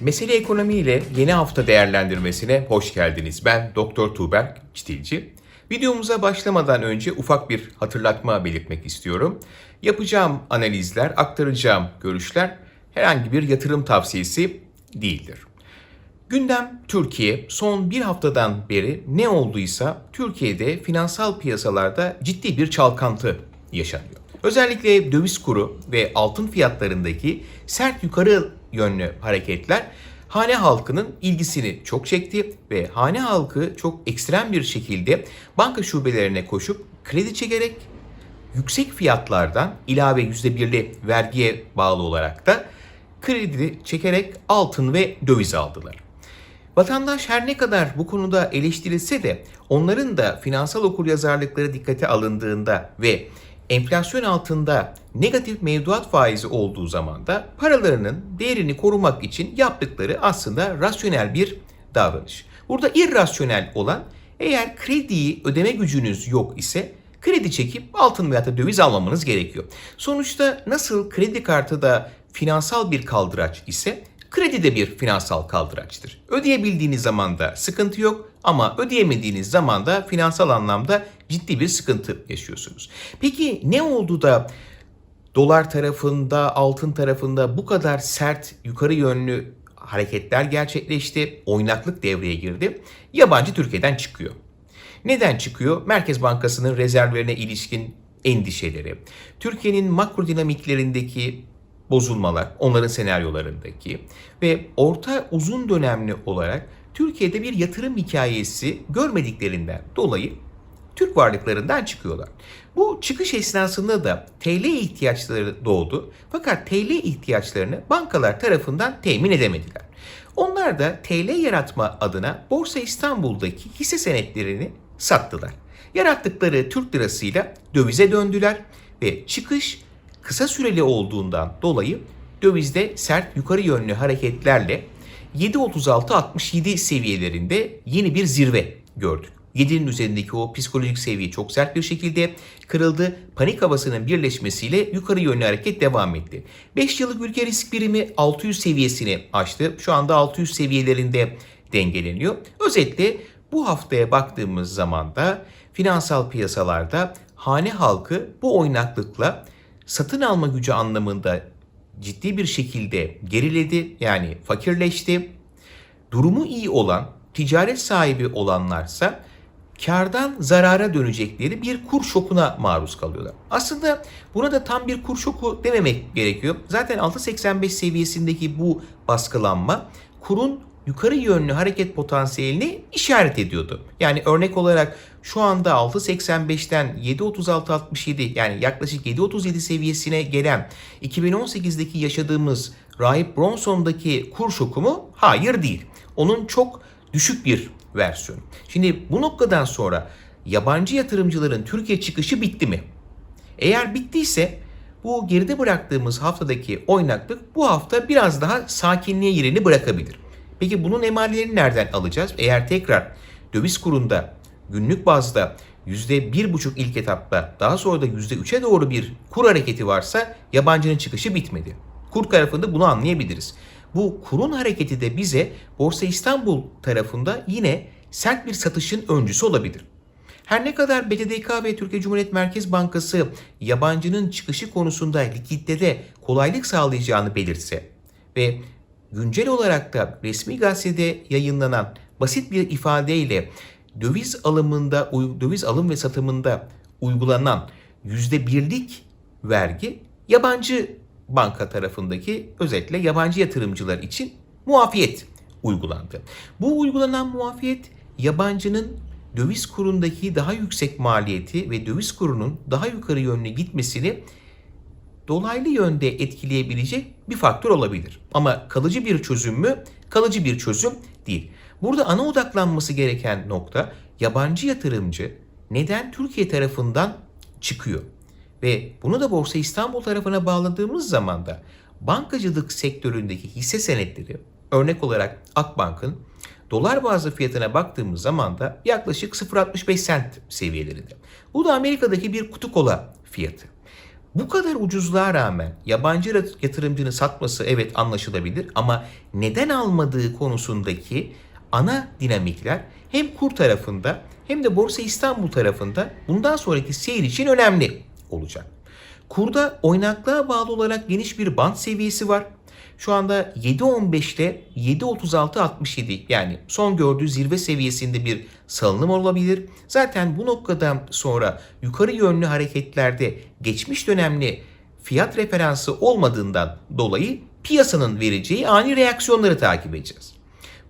Mesele Ekonomi ile yeni hafta değerlendirmesine hoş geldiniz. Ben Doktor Tuğberk Çitilci. Videomuza başlamadan önce ufak bir hatırlatma belirtmek istiyorum. Yapacağım analizler, aktaracağım görüşler herhangi bir yatırım tavsiyesi değildir. Gündem Türkiye son bir haftadan beri ne olduysa Türkiye'de finansal piyasalarda ciddi bir çalkantı yaşanıyor. Özellikle döviz kuru ve altın fiyatlarındaki sert yukarı yönlü hareketler hane halkının ilgisini çok çekti ve hane halkı çok ekstrem bir şekilde banka şubelerine koşup kredi çekerek yüksek fiyatlardan ilave %1'li vergiye bağlı olarak da kredi çekerek altın ve döviz aldılar. Vatandaş her ne kadar bu konuda eleştirilse de onların da finansal okuryazarlıkları dikkate alındığında ve enflasyon altında negatif mevduat faizi olduğu zaman da paralarının değerini korumak için yaptıkları aslında rasyonel bir davranış. Burada irrasyonel olan eğer krediyi ödeme gücünüz yok ise kredi çekip altın veya döviz almamanız gerekiyor. Sonuçta nasıl kredi kartı da finansal bir kaldıraç ise kredi de bir finansal kaldıraçtır. Ödeyebildiğiniz zaman da sıkıntı yok ama ödeyemediğiniz zaman da finansal anlamda ciddi bir sıkıntı yaşıyorsunuz. Peki ne oldu da dolar tarafında, altın tarafında bu kadar sert yukarı yönlü hareketler gerçekleşti, oynaklık devreye girdi. Yabancı Türkiye'den çıkıyor. Neden çıkıyor? Merkez Bankası'nın rezervlerine ilişkin endişeleri, Türkiye'nin makro dinamiklerindeki bozulmalar, onların senaryolarındaki ve orta uzun dönemli olarak Türkiye'de bir yatırım hikayesi görmediklerinden dolayı Türk varlıklarından çıkıyorlar. Bu çıkış esnasında da TL ihtiyaçları doğdu fakat TL ihtiyaçlarını bankalar tarafından temin edemediler. Onlar da TL yaratma adına Borsa İstanbul'daki hisse senetlerini sattılar. Yarattıkları Türk lirasıyla dövize döndüler ve çıkış kısa süreli olduğundan dolayı dövizde sert yukarı yönlü hareketlerle 7.36-67 seviyelerinde yeni bir zirve gördük. 7'nin üzerindeki o psikolojik seviye çok sert bir şekilde kırıldı. Panik havasının birleşmesiyle yukarı yönlü hareket devam etti. 5 yıllık ülke risk birimi 600 seviyesini aştı. Şu anda 600 seviyelerinde dengeleniyor. Özetle bu haftaya baktığımız zaman da finansal piyasalarda hane halkı bu oynaklıkla satın alma gücü anlamında ciddi bir şekilde geriledi. Yani fakirleşti. Durumu iyi olan, ticaret sahibi olanlarsa kardan zarara dönecekleri bir kur şokuna maruz kalıyorlar. Aslında buna da tam bir kur şoku dememek gerekiyor. Zaten 6.85 seviyesindeki bu baskılanma kurun yukarı yönlü hareket potansiyelini işaret ediyordu. Yani örnek olarak şu anda 6.85'ten 7.36-67 yani yaklaşık 7.37 seviyesine gelen 2018'deki yaşadığımız Rahip Bronson'daki kur şoku? Hayır değil. Onun çok düşük bir versiyonu. Şimdi bu noktadan sonra yabancı yatırımcıların Türkiye çıkışı bitti mi? Eğer bittiyse bu geride bıraktığımız haftadaki oynaklık bu hafta biraz daha sakinliğe yerini bırakabilir. Peki bunun emarelerini nereden alacağız? Eğer tekrar döviz kurunda günlük bazda %1,5 ilk etapta daha sonra da %3'e doğru bir kur hareketi varsa yabancının çıkışı bitmedi. Kur tarafında bunu anlayabiliriz. Bu kurun hareketi de bize Borsa İstanbul tarafında yine sert bir satışın öncüsü olabilir. Her ne kadar BDDK ve Türkiye Cumhuriyet Merkez Bankası yabancının çıkışı konusunda likiditede kolaylık sağlayacağını belirtse ve güncel olarak da resmi gazetede yayınlanan basit bir ifadeyle döviz alımında, döviz alım ve satımında uygulanan yüzde birlik vergi yabancı banka tarafındaki özellikle yabancı yatırımcılar için muafiyet uygulandı. Bu uygulanan muafiyet yabancının döviz kurundaki daha yüksek maliyeti ve döviz kurunun daha yukarı yönlü gitmesini dolaylı yönde etkileyebilecek bir faktör olabilir. Ama kalıcı bir çözüm mü? Kalıcı bir çözüm değil. Burada ana odaklanması gereken nokta yabancı yatırımcı neden Türkiye tarafından çıkıyor? Ve bunu da Borsa İstanbul tarafına bağladığımız zaman da bankacılık sektöründeki hisse senetleri örnek olarak Akbank'ın dolar bazlı fiyatına baktığımız zaman da yaklaşık 0.65 sent seviyelerinde. Bu da Amerika'daki bir kutu kola fiyatı. Bu kadar ucuzluğa rağmen yabancı yatırımcının satması evet anlaşılabilir ama neden almadığı konusundaki ana dinamikler hem kur tarafında hem de Borsa İstanbul tarafında bundan sonraki seyir için önemli olacak. Kurda oynaklığa bağlı olarak geniş bir band seviyesi var. Şu anda 7.15 ile 7.36.67 yani son gördüğü zirve seviyesinde bir salınım olabilir. Zaten bu noktadan sonra yukarı yönlü hareketlerde geçmiş dönemli fiyat referansı olmadığından dolayı piyasanın vereceği ani reaksiyonları takip edeceğiz.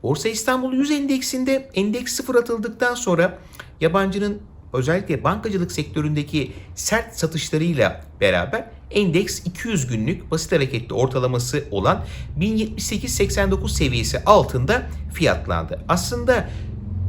Borsa İstanbul 100 endeksinde endeks sıfır atıldıktan sonra yabancının özellikle bankacılık sektöründeki sert satışlarıyla beraber endeks 200 günlük basit hareketli ortalaması olan 1078.89 seviyesi altında fiyatlandı. Aslında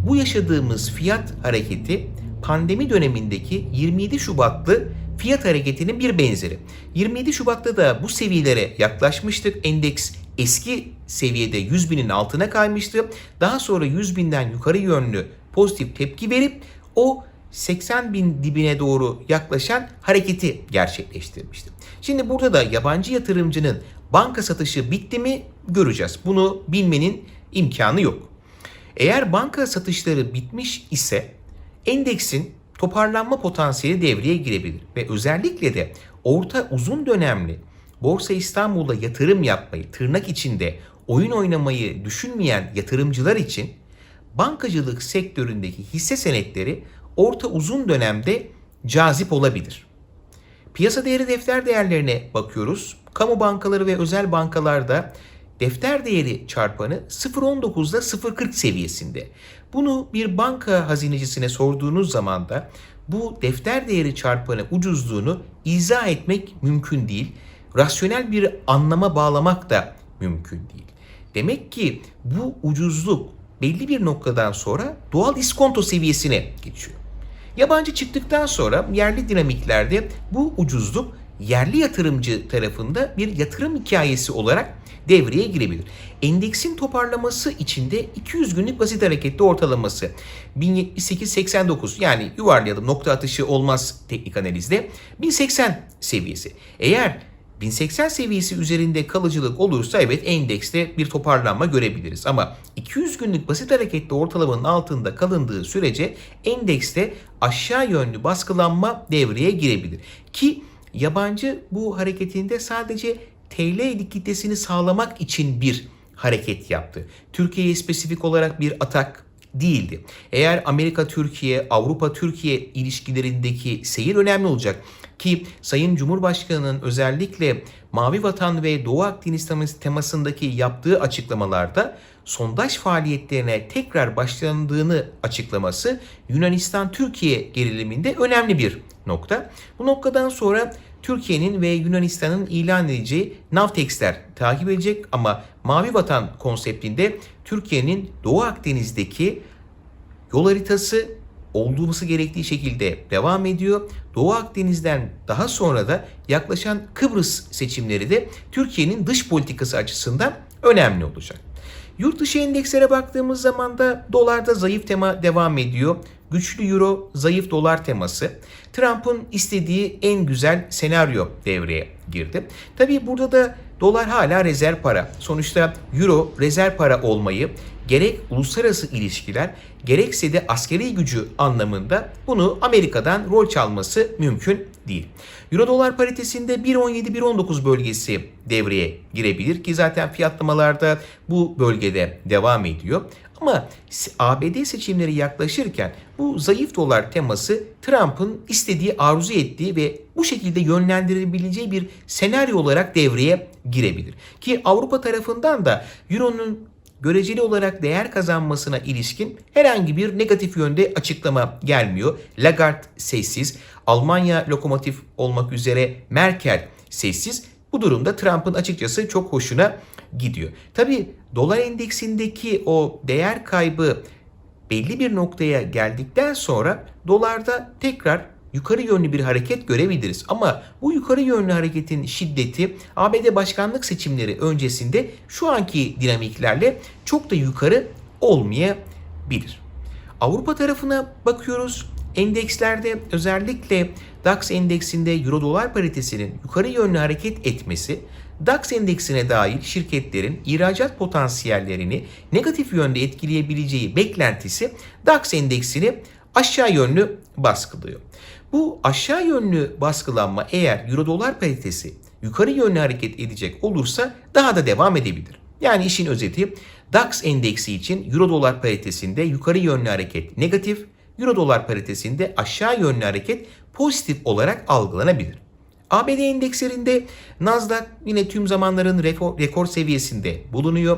bu yaşadığımız fiyat hareketi pandemi dönemindeki 27 Şubatlı fiyat hareketinin bir benzeri. 27 Şubat'ta da bu seviyelere yaklaşmıştık. Endeks eski seviyede 100 binin altına kaymıştı. Daha sonra 100 binden yukarı yönlü pozitif tepki verip o 80 bin dibine doğru yaklaşan hareketi gerçekleştirmişti. Şimdi burada da yabancı yatırımcının banka satışı bitti mi göreceğiz. Bunu bilmenin imkanı yok. Eğer banka satışları bitmiş ise endeksin toparlanma potansiyeli devreye girebilir ve özellikle de orta uzun dönemli Borsa İstanbul'da yatırım yapmayı, tırnak içinde oyun oynamayı düşünmeyen yatırımcılar için bankacılık sektöründeki hisse senetleri orta uzun dönemde cazip olabilir. Piyasa değeri defter değerlerine bakıyoruz. Kamu bankaları ve özel bankalarda defter değeri çarpanı 0.19 ile 0.40 seviyesinde. Bunu bir banka hazinecisine sorduğunuz zaman da bu defter değeri çarpanı ucuzluğunu izah etmek mümkün değil. Rasyonel bir anlama bağlamak da mümkün değil. Demek ki bu ucuzluk belli bir noktadan sonra doğal iskonto seviyesine geçiyor. Yabancı çıktıktan sonra yerli dinamiklerde bu ucuzluk yerli yatırımcı tarafında bir yatırım hikayesi olarak devreye girebilir. Endeksin toparlaması içinde 200 günlük basit hareketli ortalaması 1078.89 yani yuvarlayalım nokta atışı olmaz teknik analizde 1080 seviyesi. Eğer 1080 seviyesi üzerinde kalıcılık olursa evet endekste bir toparlanma görebiliriz. Ama 200 günlük basit hareketli ortalamanın altında kalındığı sürece endekste aşağı yönlü baskılanma devreye girebilir. Ki yabancı bu hareketinde sadece TL likiditesini sağlamak için bir hareket yaptı. Türkiye'ye spesifik olarak bir atak değildi. Eğer Amerika-Türkiye, Avrupa-Türkiye ilişkilerindeki seyir önemli olacak. Ki Sayın Cumhurbaşkanı'nın özellikle Mavi Vatan ve Doğu Akdeniz temasındaki yaptığı açıklamalarda sondaj faaliyetlerine tekrar başlandığını açıklaması Yunanistan-Türkiye geriliminde önemli bir nokta. Bu noktadan sonra Türkiye'nin ve Yunanistan'ın ilan edeceği Navtex'ler takip edecek ama Mavi Vatan konseptinde Türkiye'nin Doğu Akdeniz'deki yol haritası olduğuması gerektiği şekilde devam ediyor. Doğu Akdeniz'den daha sonra da yaklaşan Kıbrıs seçimleri de Türkiye'nin dış politikası açısından önemli olacak. Yurt dışı endekslere baktığımız zaman da dolarda zayıf tema devam ediyor. Güçlü euro, zayıf dolar teması. Trump'ın istediği en güzel senaryo devreye girdi. Tabii burada da dolar hala rezerv para. Sonuçta euro rezerv para olmayı gerek uluslararası ilişkiler gerekse de askeri gücü anlamında bunu Amerika'dan rol çalması mümkün değil. Euro dolar paritesinde 1.17-1.19 bölgesi devreye girebilir ki zaten fiyatlamalarda bu bölgede devam ediyor. Ama ABD seçimleri yaklaşırken bu zayıf dolar teması Trump'ın istediği, arzu ettiği ve bu şekilde yönlendirebileceği bir senaryo olarak devreye girebilir. Ki Avrupa tarafından da Euro'nun göreceli olarak değer kazanmasına ilişkin herhangi bir negatif yönde açıklama gelmiyor. Lagarde sessiz, Almanya lokomotif olmak üzere Merkel sessiz. Bu durumda Trump'ın açıkçası çok hoşuna gidiyor. Tabi dolar endeksindeki o değer kaybı belli bir noktaya geldikten sonra dolarda tekrar yukarı yönlü bir hareket görebiliriz. Ama bu yukarı yönlü hareketin şiddeti ABD başkanlık seçimleri öncesinde şu anki dinamiklerle çok da yukarı olmayabilir. Avrupa tarafına bakıyoruz. endekslerde özellikle DAX endeksinde euro dolar paritesinin yukarı yönlü hareket etmesi DAX endeksine dahil şirketlerin ihracat potansiyellerini negatif yönde etkileyebileceği beklentisi DAX endeksini aşağı yönlü baskılıyor. Bu aşağı yönlü baskılanma eğer euro dolar paritesi yukarı yönlü hareket edecek olursa daha da devam edebilir. Yani işin özeti DAX endeksi için euro dolar paritesinde yukarı yönlü hareket negatif, euro dolar paritesinde aşağı yönlü hareket pozitif olarak algılanabilir. ABD endekslerinde Nasdaq yine tüm zamanların rekor, rekor seviyesinde bulunuyor.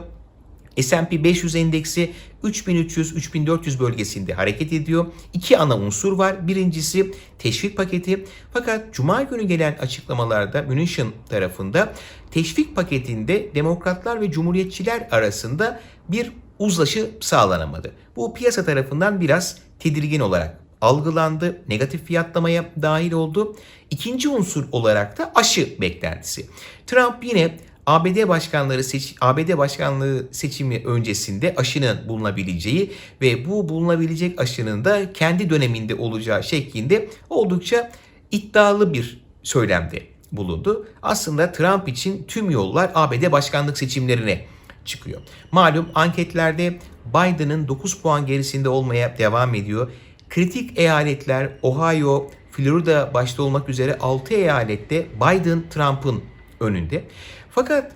S&P 500 endeksi 3300-3400 bölgesinde hareket ediyor. İki ana unsur var. Birincisi teşvik paketi. Fakat Cuma günü gelen açıklamalarda Mnuchin tarafında teşvik paketinde demokratlar ve cumhuriyetçiler arasında bir uzlaşı sağlanamadı. Bu piyasa tarafından biraz tedirgin olarak algılandı. Negatif fiyatlamaya dahil oldu. İkinci unsur olarak da aşı beklentisi. Trump yine ABD başkanları seç ABD başkanlığı seçimi öncesinde aşının bulunabileceği ve bu bulunabilecek aşının da kendi döneminde olacağı şeklinde oldukça iddialı bir söylemde bulundu. Aslında Trump için tüm yollar ABD başkanlık seçimlerine çıkıyor. Malum anketlerde Biden'ın 9 puan gerisinde olmaya devam ediyor. Kritik eyaletler Ohio, Florida başta olmak üzere 6 eyalette Biden Trump'ın önünde. Fakat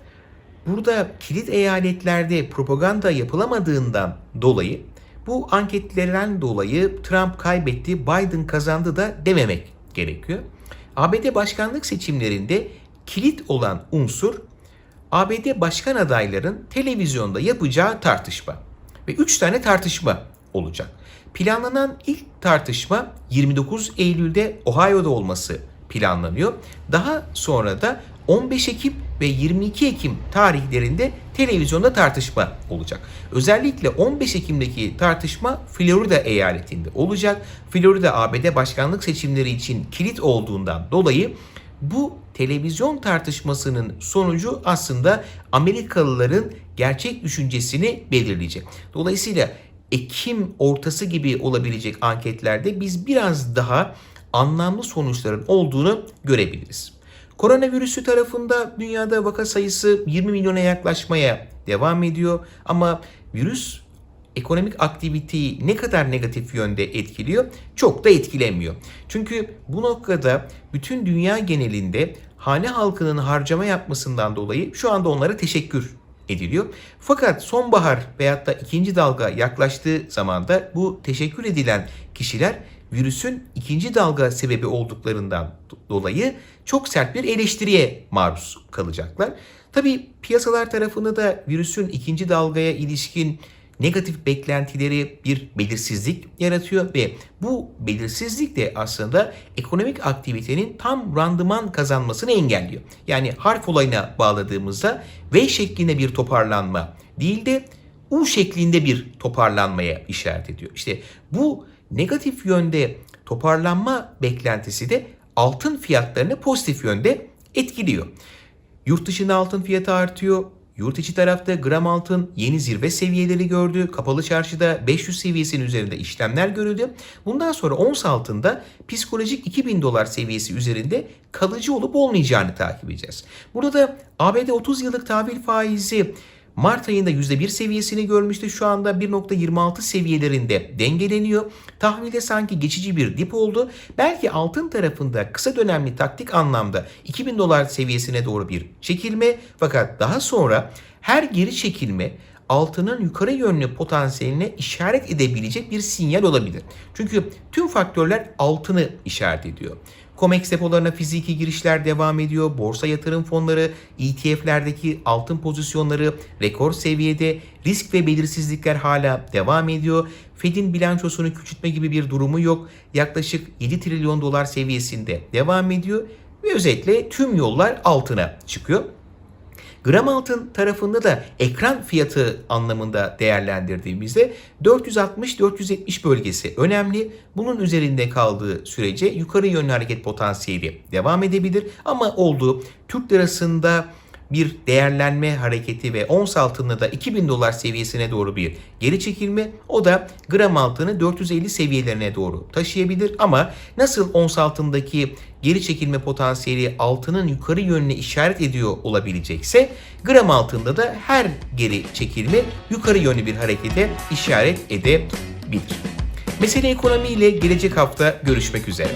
burada kilit eyaletlerde propaganda yapılamadığından dolayı bu anketlerden dolayı Trump kaybetti, Biden kazandı da dememek gerekiyor. ABD başkanlık seçimlerinde kilit olan unsur ABD başkan adayların televizyonda yapacağı tartışma. Ve 3 tane tartışma olacak. Planlanan ilk tartışma 29 Eylül'de Ohio'da olması planlanıyor. Daha sonra da 15 Ekim ve 22 Ekim tarihlerinde televizyonda tartışma olacak. Özellikle 15 Ekim'deki tartışma Florida eyaletinde olacak. Florida ABD başkanlık seçimleri için kilit olduğundan dolayı bu televizyon tartışmasının sonucu aslında Amerikalıların gerçek düşüncesini belirleyecek. Dolayısıyla Ekim ortası gibi olabilecek anketlerde biz biraz daha anlamlı sonuçların olduğunu görebiliriz. Koronavirüsü tarafında dünyada vaka sayısı 20 milyona yaklaşmaya devam ediyor ama virüs ekonomik aktiviteyi ne kadar negatif yönde etkiliyor? Çok da etkilemiyor. Çünkü bu noktada bütün dünya genelinde hane halkının harcama yapmasından dolayı şu anda onlara teşekkür ediliyor. Fakat sonbahar veyahut da ikinci dalga yaklaştığı zaman da bu teşekkür edilen kişiler virüsün ikinci dalga sebebi olduklarından dolayı çok sert bir eleştiriye maruz kalacaklar. Tabii piyasalar tarafında da virüsün ikinci dalgaya ilişkin negatif beklentileri bir belirsizlik yaratıyor ve bu belirsizlik de aslında ekonomik aktivitenin tam randıman kazanmasını engelliyor. Yani harf olayına bağladığımızda V şeklinde bir toparlanma değil de U şeklinde bir toparlanmaya işaret ediyor. İşte bu negatif yönde toparlanma beklentisi de altın fiyatlarını pozitif yönde etkiliyor. Yurt dışında altın fiyatı artıyor. Yurt içi tarafta gram altın yeni zirve seviyeleri gördü. Kapalı çarşıda 500 seviyesinin üzerinde işlemler görüldü. Bundan sonra ons altında psikolojik 2000 dolar seviyesi üzerinde kalıcı olup olmayacağını takip edeceğiz. Burada ABD 30 yıllık tahvil faizi Mart ayında %1 seviyesini görmüştü. Şu anda 1.26 seviyelerinde dengeleniyor. Tahvilde sanki geçici bir dip oldu. Belki altın tarafında kısa dönemli taktik anlamda 2000 dolar seviyesine doğru bir çekilme fakat daha sonra her geri çekilme altının yukarı yönlü potansiyeline işaret edebilecek bir sinyal olabilir. Çünkü tüm faktörler altını işaret ediyor. COMEX depolarına fiziki girişler devam ediyor. Borsa yatırım fonları, ETF'lerdeki altın pozisyonları rekor seviyede. Risk ve belirsizlikler hala devam ediyor. Fed'in bilançosunu küçültme gibi bir durumu yok. Yaklaşık 7 trilyon dolar seviyesinde devam ediyor. Ve özetle tüm yollar altına çıkıyor. Gram altın tarafında da ekran fiyatı anlamında değerlendirdiğimizde 460-470 bölgesi önemli. Bunun üzerinde kaldığı sürece yukarı yönlü hareket potansiyeli devam edebilir. Ama olduğu Türk lirasında bir değerlenme hareketi ve ons altında da 2000 dolar seviyesine doğru bir geri çekilme. O da gram altını 450 seviyelerine doğru taşıyabilir ama nasıl ons altındaki geri çekilme potansiyeli altının yukarı yönüne işaret ediyor olabilecekse gram altında da her geri çekilme yukarı yönlü bir harekete işaret edebilir. Mesele ekonomiyle gelecek hafta görüşmek üzere.